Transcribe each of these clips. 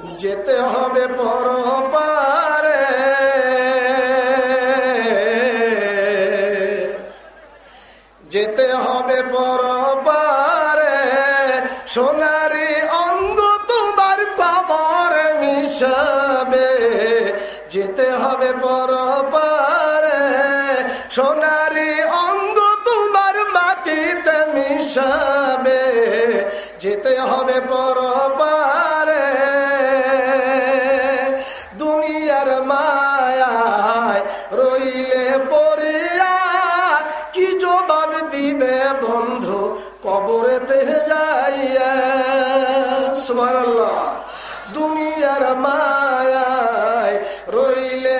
যেতে হবে পরপারে। যেতে হবে পরপারে। সোনারি অঙ্গ তোমার কবর মিশাবে। যেতে হবে পরপারে। সোনারি অঙ্গ তোমার মাটিতে মিশাবে। যেতে হবে পরপারে। দিবে বন্ধু কবরেতে যাইয়া। সুবহানাল্লাহ। দুনিয়ার মায়ায় রইলে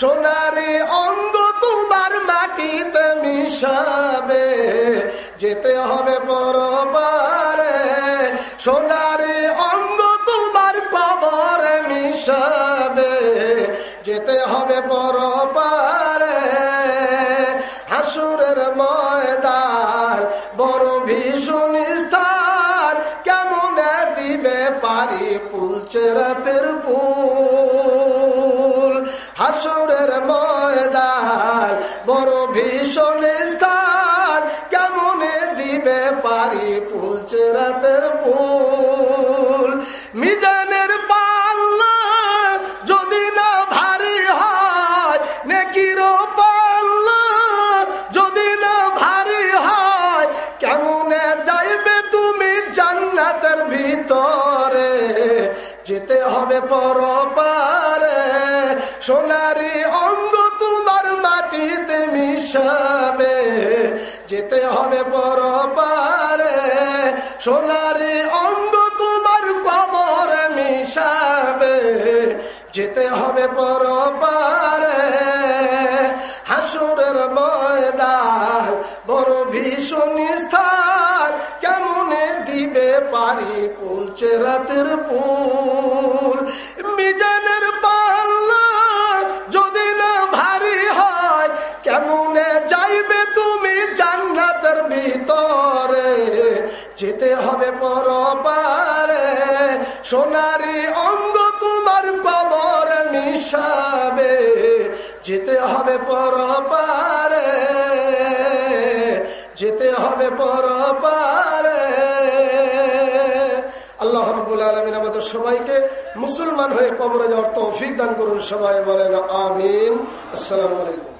সোনারি অঙ্গ তোমার মাটিতে মিশাবে, যেতে হবে পরপারে। সোনারি অঙ্গ তোমার কবরে মিশাবে, যেতে হবে পরপারে। হাসুরের ময়দান বড় ভীষণ স্থান, কেমন দিবে পারি পুলছে রাতের ফুল হাসুরের ময়দান, বড় ভীষণ স্থান। কেমন দিবে পারি পুলছে রাতের ফুল। মিজানের পাল্লা যদি না ভারী হয়, নেকির পাল্লা যদি না ভারী হয়, কেমনে যাইবে তুমি জান্নাতের ভিতরে? যেতে হবে পরপারে সোনারি অঙ্গ তোমার মাটিতে মিশাবে, যেতে হবে পরপারে। সোনারি অঙ্গ তোমার কবরে মিশাবে, যেতে হবে পরপারে। হাসুরের ময়দান বড় ভীষণ স্থান, কেমনে দিবে পারি পুলছে রাতের পুল মিজানের যেতে হবে পরপারে। সোনারি অঙ্গ তোমার কবর মিশাবে। যেতে হবে পর পরপারে, যেতে হবে পরপারে। আল্লাহ রব্বুল আলমিন আমাদের সবাইকে মুসলমান হয়ে কবরে যাওয়ার তৌফিক দান করুন, সবাই বলেন আমিন। আসসালামু আলাইকুম।